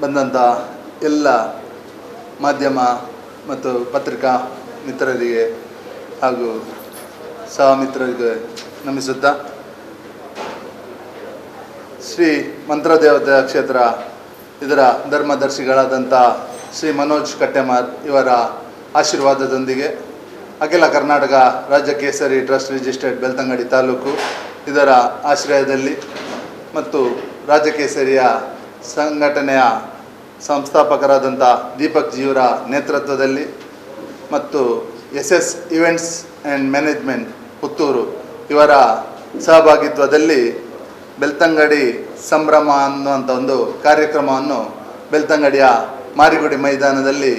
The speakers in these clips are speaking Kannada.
ಬಂದಂಥ ಎಲ್ಲ ಮಾಧ್ಯಮ ಮತ್ತು ಪತ್ರಿಕಾ ಮಿತ್ರರಿಗೆ ಹಾಗೂ ಸಹ ಮಿತ್ರರಿಗೆ ನಮಿಸುತ್ತಾ, ಶ್ರೀ ಮಂತ್ರದೇವತೆಯ ಕ್ಷೇತ್ರ, ಇದರ ಧರ್ಮದರ್ಶಿಗಳಾದಂಥ ಶ್ರೀ ಮನೋಜ್ ಕಟ್ಟೆಮಾರ್ ಇವರ ಆಶೀರ್ವಾದದೊಂದಿಗೆ ಅಖಿಲ ಕರ್ನಾಟಕ ರಾಜ್ಯ ಕೇಸರಿ ಟ್ರಸ್ಟ್ ರಿಜಿಸ್ಟರ್ಡ್ ಬೆಳ್ತಂಗಡಿ ತಾಲೂಕು, ಇದರ ಆಶ್ರಯದಲ್ಲಿ ಮತ್ತು ರಾಜ್ಯ ಕೇಸರಿಯ ಸಂಘಟನೆಯ ಸಂಸ್ಥಾಪಕರಾದಂಥ ದೀಪಕ್ ಜಿಯವರ ನೇತೃತ್ವದಲ್ಲಿ ಮತ್ತು S S events and management Puttur ಇವರ ಸಹಭಾಗಿತ್ವದಲ್ಲಿ ಬೆಳ್ತಂಗಡಿ ಸಂಭ್ರಮ ಅನ್ನುವಂಥ ಒಂದು ಕಾರ್ಯಕ್ರಮವನ್ನು ಬೆಳ್ತಂಗಡಿಯ ಮಾರಿಗುಡಿ ಮೈದಾನದಲ್ಲಿ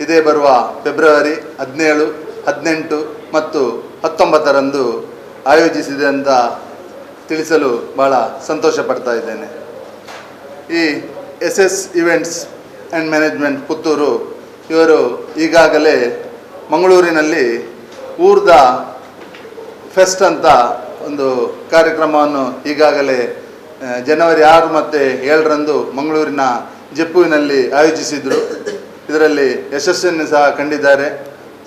ಇದೇ ಬರುವ ಫೆಬ್ರವರಿ ಹದಿನೇಳು, ಹದಿನೆಂಟು ಮತ್ತು ಹತ್ತೊಂಬತ್ತರಂದು ಆಯೋಜಿಸಿದೆ ಅಂತ ತಿಳಿಸಲು ಭಾಳ ಸಂತೋಷ ಪಡ್ತಾ ಇದ್ದೇನೆ. ಈ S S events and management Puttur, ಇವರು ಈಗಾಗಲೇ ಮಂಗಳೂರಿನಲ್ಲಿ ಊರ್ದ ಫೆಸ್ಟ್ ಅಂತ ಒಂದು ಕಾರ್ಯಕ್ರಮವನ್ನು ಈಗಾಗಲೇ ಜನವರಿ ಆರು ಮತ್ತು ಏಳರಂದು ಮಂಗಳೂರಿನ ಜಪ್ಪುವಿನಲ್ಲಿ ಆಯೋಜಿಸಿದರು. ಇದರಲ್ಲಿ ಯಶಸ್ಸನ್ನು ಸಹ ಕಂಡಿದ್ದಾರೆ.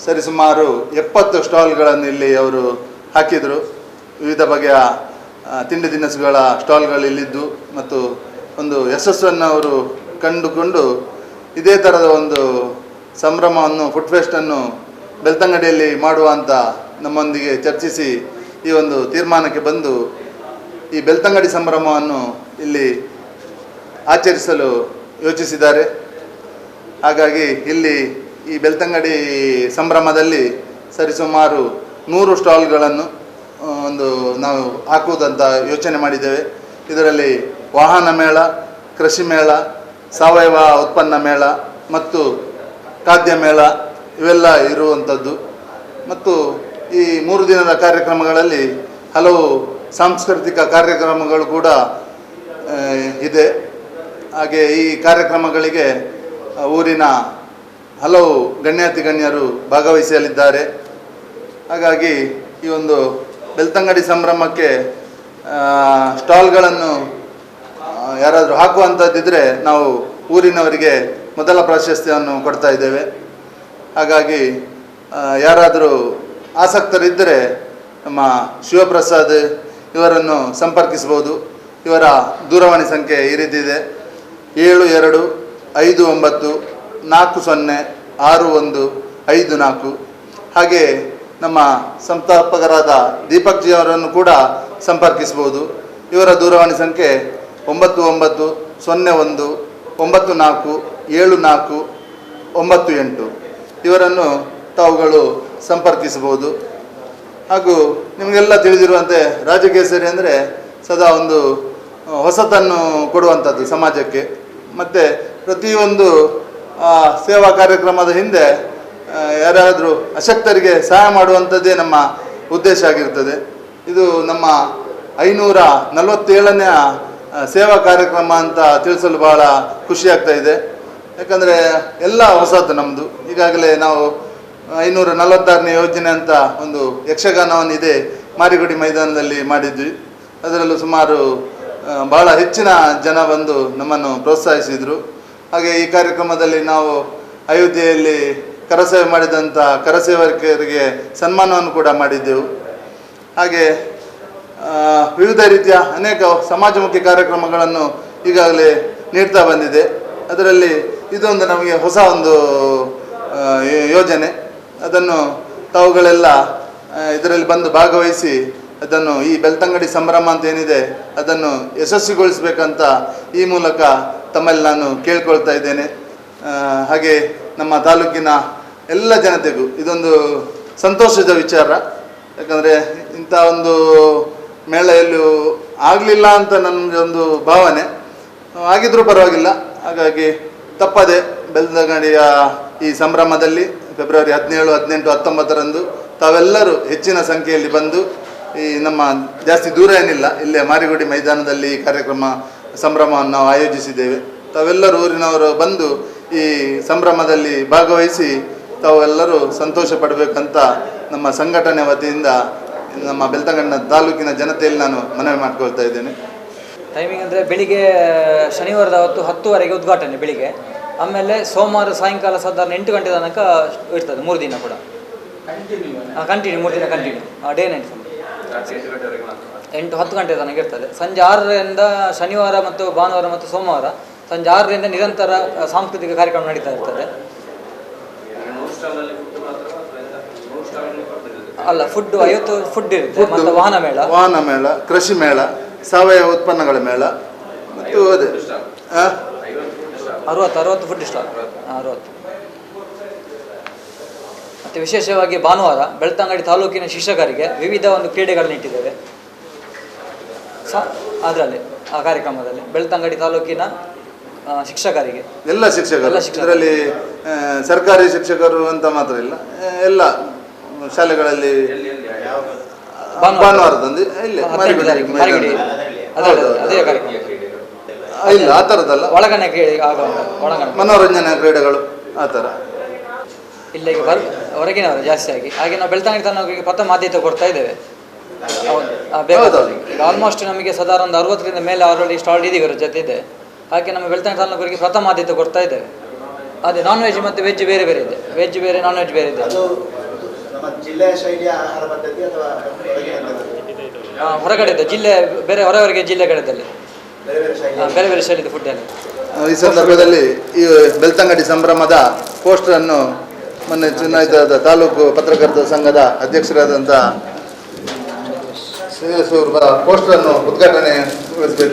ಸರಿಸುಮಾರು ಎಪ್ಪತ್ತು ಸ್ಟಾಲ್ಗಳನ್ನು ಇಲ್ಲಿ ಅವರು ಹಾಕಿದರು. ವಿವಿಧ ಬಗೆಯ ತಿಂಡಿ ತಿನಿಸುಗಳ ಸ್ಟಾಲ್ಗಳು ಇಲ್ಲಿದ್ದು ಮತ್ತು ಒಂದು ಯಶಸ್ಸನ್ನು ಅವರು ಕಂಡುಕೊಂಡು ಇದೇ ಥರದ ಒಂದು ಸಂಭ್ರಮವನ್ನು ಫುಡ್ ಫೆಸ್ಟನ್ನು ಬೆಳ್ತಂಗಡಿಯಲ್ಲಿ ಮಾಡುವ ಅಂತ ನಮ್ಮೊಂದಿಗೆ ಚರ್ಚಿಸಿ ಈ ಒಂದು ತೀರ್ಮಾನಕ್ಕೆ ಬಂದು ಈ ಬೆಳ್ತಂಗಡಿ ಸಂಭ್ರಮವನ್ನು ಇಲ್ಲಿ ಆಚರಿಸಲು ಯೋಚಿಸಿದ್ದಾರೆ. ಹಾಗಾಗಿ ಇಲ್ಲಿ ಈ ಬೆಳ್ತಂಗಡಿ ಸಂಭ್ರಮದಲ್ಲಿ ಸರಿಸುಮಾರು ನೂರು ಸ್ಟಾಲ್ಗಳನ್ನು ಒಂದು ನಾವು ಹಾಕುವುದಂತ ಯೋಚನೆ ಮಾಡಿದ್ದೇವೆ. ಇದರಲ್ಲಿ ವಾಹನ ಮೇಳ, ಕೃಷಿ ಮೇಳ, ಸಾವಯವ ಉತ್ಪನ್ನ ಮೇಳ ಮತ್ತು ಖಾದ್ಯ ಮೇಳ ಇವೆಲ್ಲ ಇರುವಂಥದ್ದು. ಮತ್ತು ಈ ಮೂರು ದಿನದ ಕಾರ್ಯಕ್ರಮಗಳಲ್ಲಿ ಹಲವು ಸಾಂಸ್ಕೃತಿಕ ಕಾರ್ಯಕ್ರಮಗಳು ಕೂಡ ಇದೆ. ಹಾಗೆ ಈ ಕಾರ್ಯಕ್ರಮಗಳಿಗೆ ಊರಿನ ಹಲವು ಗಣ್ಯಾತಿ ಗಣ್ಯರು ಭಾಗವಹಿಸಲಿದ್ದಾರೆ. ಹಾಗಾಗಿ ಈ ಒಂದು ಬೆಳ್ತಂಗಡಿ ಸಂಭ್ರಮಕ್ಕೆ ಸ್ಟಾಲ್ಗಳನ್ನು ಯಾರಾದರೂ ಹಾಕುವಂಥದ್ದಿದ್ದರೆ ನಾವು ಊರಿನವರಿಗೆ ಮೊದಲ ಪ್ರಾಶಸ್ತ್ಯವನ್ನು ಕೊಡ್ತಾ ಇದ್ದೇವೆ. ಹಾಗಾಗಿ ಯಾರಾದರೂ ಆಸಕ್ತರಿದ್ದರೆ ನಮ್ಮ ಶಿವಪ್ರಸಾದ್ ಇವರನ್ನು ಸಂಪರ್ಕಿಸ್ಬೋದು ಇವರ ದೂರವಾಣಿ ಸಂಖ್ಯೆ ಈ ರೀತಿ ಇದೆ. ಏಳು ಎರಡು ಐದು ಒಂಬತ್ತು ನಾಲ್ಕು ಸೊನ್ನೆ ಆರು ಒಂದು ಐದು ನಾಲ್ಕು. ಹಾಗೆ ನಮ್ಮ ಸಂಸ್ಥಾಪಕರಾದ ದೀಪಕ್ ಜಿ ಅವರನ್ನು ಕೂಡ ಸಂಪರ್ಕಿಸಬಹುದು. ಇವರ ದೂರವಾಣಿ ಸಂಖ್ಯೆ ಒಂಬತ್ತು ಒಂಬತ್ತು ಸೊನ್ನೆ ಒಂದು ಒಂಬತ್ತು ನಾಲ್ಕು ಏಳು ನಾಲ್ಕು ಒಂಬತ್ತು ಎಂಟು. ಇವರನ್ನು ತಾವುಗಳು ಸಂಪರ್ಕಿಸಬಹುದು. ಹಾಗೂ ನಿಮಗೆಲ್ಲ ತಿಳಿದಿರುವಂತೆ ರಾಜಕೇಸರಿ ಅಂದರೆ ಸದಾ ಒಂದು ಹೊಸತನ್ನು ಕೊಡುವಂಥದ್ದು ಸಮಾಜಕ್ಕೆ. ಮತ್ತು ಪ್ರತಿಯೊಂದು ಸೇವಾ ಕಾರ್ಯಕ್ರಮದ ಹಿಂದೆ ಯಾರಾದರೂ ಅಶಕ್ತರಿಗೆ ಸಹಾಯ ಮಾಡುವಂಥದ್ದೇ ನಮ್ಮ ಉದ್ದೇಶ ಆಗಿರ್ತದೆ. ಇದು ನಮ್ಮ ಐನೂರ ನಲವತ್ತೇಳನೆಯ ಸೇವಾ ಕಾರ್ಯಕ್ರಮ ಅಂತ ತಿಳಿಸಲು ಬಹಳ ಖುಷಿ ಆಗ್ತಾ ಇದೆ. ಯಾಕಂದರೆ ಎಲ್ಲ ಹೊಸತು ನಮ್ಮದು ಈಗಾಗಲೇ ನಾವು ಐನೂರ ನಲವತ್ತಾರನೇ ಯೋಜನೆ ಅಂತ ಒಂದು ಯಕ್ಷಗಾನವನ್ನು ಇದೆ ಮಾರಿಗುಡಿ ಮೈದಾನದಲ್ಲಿ ಮಾಡಿದ್ವಿ. ಅದರಲ್ಲೂ ಸುಮಾರು ಬಹಳ ಹೆಚ್ಚಿನ ಜನ ಬಂದು ನಮ್ಮನ್ನು ಪ್ರೋತ್ಸಾಹಿಸಿದರು. ಹಾಗೆ ಈ ಕಾರ್ಯಕ್ರಮದಲ್ಲಿ ನಾವು ಅಯೋಧ್ಯೆಯಲ್ಲಿ ಕರಸೇವೆ ಮಾಡಿದಂಥ ಕರಸೇವಕರಿಗೆ ಸನ್ಮಾನವನ್ನು ಕೂಡ ಮಾಡಿದ್ದೆವು. ಹಾಗೆ ವಿವಿಧ ರೀತಿಯ ಅನೇಕ ಸಮಾಜಮುಖಿ ಕಾರ್ಯಕ್ರಮಗಳನ್ನು ಈಗಾಗಲೇ ನೀಡ್ತಾ ಬಂದಿದೆ. ಅದರಲ್ಲಿ ಇದೊಂದು ನಮಗೆ ಹೊಸ ಒಂದು ಯೋಜನೆ. ಅದನ್ನು ತಾವುಗಳೆಲ್ಲ ಇದರಲ್ಲಿ ಬಂದು ಭಾಗವಹಿಸಿ ಅದನ್ನು ಈ ಬೆಳ್ತಂಗಡಿ ಸಂಭ್ರಮ ಅಂತ ಏನಿದೆ ಅದನ್ನು ಯಶಸ್ವಿಗೊಳಿಸಬೇಕಂತ ಈ ಮೂಲಕ ತಮ್ಮಲ್ಲಿ ನಾನು ಕೇಳ್ಕೊಳ್ತಾ ಇದ್ದೇನೆ. ಹಾಗೆ ನಮ್ಮ ತಾಲೂಕಿನ ಎಲ್ಲ ಜನತೆಗೂ ಇದೊಂದು ಸಂತೋಷದ ವಿಚಾರ. ಯಾಕಂದರೆ ಇಂಥ ಒಂದು ಮೇಳ ಆಗಲಿಲ್ಲ ಅಂತ ನನಗೆ ಒಂದು ಭಾವನೆ. ಆಗಿದ್ರೂ ಪರವಾಗಿಲ್ಲ. ಹಾಗಾಗಿ ತಪ್ಪದೆ ಬೆಳ್ತಂಗಡಿಯ ಈ ಸಂಭ್ರಮದಲ್ಲಿ ಫೆಬ್ರವರಿ ಹದಿನೇಳು, ಹದಿನೆಂಟು, ಹತ್ತೊಂಬತ್ತರಂದು ತಾವೆಲ್ಲರೂ ಹೆಚ್ಚಿನ ಸಂಖ್ಯೆಯಲ್ಲಿ ಬಂದು ಈ ನಮ್ಮ ಜಾಸ್ತಿ ದೂರ ಏನಿಲ್ಲ, ಇಲ್ಲೇ ಮಾರಿಗುಡಿ ಮೈದಾನದಲ್ಲಿ ಈ ಕಾರ್ಯಕ್ರಮ, ಸಂಭ್ರಮವನ್ನು ನಾವು ಆಯೋಜಿಸಿದ್ದೇವೆ. ತಾವೆಲ್ಲರೂ ಊರಿನವರು ಬಂದು ಈ ಸಂಭ್ರಮದಲ್ಲಿ ಭಾಗವಹಿಸಿ ತಾವೆಲ್ಲರೂ ಸಂತೋಷ ಪಡಬೇಕಂತ ನಮ್ಮ ಸಂಘಟನೆ ವತಿಯಿಂದ ನಮ್ಮ ಬೆಳ್ತಂಗಣ್ಣ ತಾಲೂಕಿನ ಜನತೆಯಲ್ಲಿ ನಾನು ಮನವಿ ಮಾಡ್ಕೊಳ್ತಾ ಇದ್ದೇನೆ. ಟೈಮಿಂಗ್ ಅಂದರೆ ಬೆಳಿಗ್ಗೆ ಶನಿವಾರದ ಹೊತ್ತು ಹತ್ತುವರೆಗೆ ಉದ್ಘಾಟನೆ ಬೆಳಿಗ್ಗೆ. ಆಮೇಲೆ ಸೋಮವಾರ ಸಾಯಂಕಾಲ ಸಾಧಾರಣ ಎಂಟು ಗಂಟೆ ತನಕ ಇರ್ತದೆ ಮೂರು ದಿನ ಕೂಡ. ಕಂಟಿನ್ಯೂ ಮೂರು ದಿನ ಕಂಟಿನ್ಯೂ ಡೇ ನೈಟ್ ಎಂಟು ಹತ್ತು ಗಂಟೆ ತನಕ ಇರ್ತದೆ. ಸಂಜೆ ಆರರಿಂದ ಶನಿವಾರ ಮತ್ತು ಭಾನುವಾರ ಮತ್ತು ಸೋಮವಾರ ಸಂಜೆ ಆರರಿಂದ ನಿರಂತರ ಸಾಂಸ್ಕೃತಿಕ ಕಾರ್ಯಕ್ರಮ ನಡೀತಾ ಇರ್ತದೆ. ಅಲ್ಲ ಫುಡ್ ಐವತ್ತು ಫುಡ್ ಇರುತ್ತೆ ಮತ್ತೆ ವಾಹನ ಮೇಳ. ವಾಹನ ಮೇಳ ಕೃಷಿ ಮೇಳ ಸಾವಯವ ಉತ್ಪನ್ನಗಳ ಮೇಳ ಮತ್ತು ಅದೇ? ಅರವತ್ತು ಅರವತ್ತು ಫುಡ್ ಸ್ಟಾಲ್ ಅರವತ್ತು. ಮತ್ತು ವಿಶೇಷವಾಗಿ ಭಾನುವಾರ ಬೆಳ್ತಂಗಡಿ ತಾಲೂಕಿನ ಶಿಕ್ಷಕರಿಗೆ ವಿವಿಧ ಒಂದು ಕ್ರೀಡೆಗಳನ್ನು ಇಟ್ಟಿದ್ದೇವೆ. ಸ ಅದರಲ್ಲಿ ಆ ಕಾರ್ಯಕ್ರಮದಲ್ಲಿ ಬೆಳ್ತಂಗಡಿ ತಾಲೂಕಿನ ಆ, ಶಿಕ್ಷಕರಿಗೆ. ಎಲ್ಲ ಶಿಕ್ಷಕರು. ಎಲ್ಲ ಶಿಕ್ಷಕರು. ಇದರಲ್ಲಿ ಆ, ಸರ್ಕಾರಿ ಶಿಕ್ಷಕರು ಅಂತ ಮಾತ್ರ ಇಲ್ಲ. ಆ, ಎಲ್ಲ ಶಾಲೆಗಳಲ್ಲಿ ಭಾನುವಾರ. ಭಾನುವಾರದಂದು ಇಲ್ಲೇ ಮಾರಿಗುಡಿ. ಅದೇ. ಕಾರ್ಯಕ್ರಮ. ಇಲ್ಲ ಆ ಥರದ್ದಲ್ಲ ಒಳಗಣ ಕ್ರೀಡೆ ಮನೋರಂಜನಾ ಕ್ರೀಡೆಗಳು ಆ ಥರ ಇಲ್ಲಿಗೆ ಬರ್ ಹೊರಗಿನವರು ಜಾಸ್ತಿ ಆಗಿ. ಹಾಗೆ ನಾವು ಬೆಳ್ತಂಗಡಿ ತಾಲೂಕಿಗೆ ಪ್ರಥಮ ಆದ್ಯತೆ ಕೊಡ್ತಾ ಇದ್ದೇವೆ. ಈಗ ಆಲ್ಮೋಸ್ಟ್ ನಮಗೆ ಸಾಧಾರಣ ಒಂದು ಅರವತ್ತರಿಂದ ಮೇಲೆ ಆಲ್ರೆಡಿ ಸ್ಟಾಲ್ ಇದೀವಿ ಜೊತೆ ಇದೆ. ಹಾಗೆ ನಮ್ಮ ಬೆಳ್ತಂಗಡಿ ತಾಲೂಕರಿಗೆ ಪ್ರಥಮ ಆದ್ಯತೆ ಕೊಡ್ತಾ ಇದ್ದೇವೆ. ಅದೇ ನಾನ್ ವೆಜ್ ಮತ್ತು ವೆಜ್ ಬೇರೆ ಬೇರೆ ಇದೆ. ವೆಜ್ ಬೇರೆ ನಾನ್ ವೆಜ್ ಬೇರೆ ಇದೆ. ಅದು ನಮ್ಮ ಜಿಲ್ಲೆಯ ಶೈಲಿಯ ಆಹಾರ ಪದ್ಧತಿ ಅಥವಾ ಜಿಲ್ಲೆ ಬೇರೆ ಹೊರವರೆಗೆ ಜಿಲ್ಲೆಗಳಲ್ಲಿ ಬೇರೆ ಬೇರೆ ಶೈಲಿ ಬೇರೆ ಬೇರೆ ಶೈಲಿದೆ ಫುಡ್ ಎಲ್ಲ ಈ ಸಂದರ್ಭದಲ್ಲಿ ಈ ಬೆಳ್ತಂಗಡಿ ಸಂಭ್ರಮದ ಪೋಸ್ಟರ್ ಅನ್ನು ಮೊನ್ನೆ ಚುನಾಯಿತ ತಾಲೂಕು ಪತ್ರಕರ್ತರ ಸಂಘದ ಅಧ್ಯಕ್ಷರಾದಂತಹ ಪೋಸ್ಟರ್ ಅನ್ನು ಉದ್ಘಾಟನೆ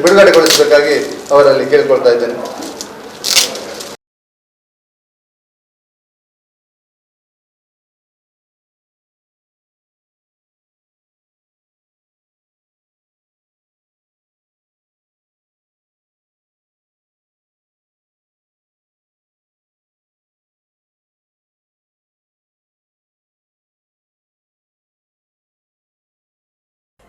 ಬಿಡುಗಡೆಗೊಳಿಸಬೇಕಾಗಿ ಅವರಲ್ಲಿ ಕೇಳಿಕೊಳ್ತಾ ಇದ್ದೇನೆ.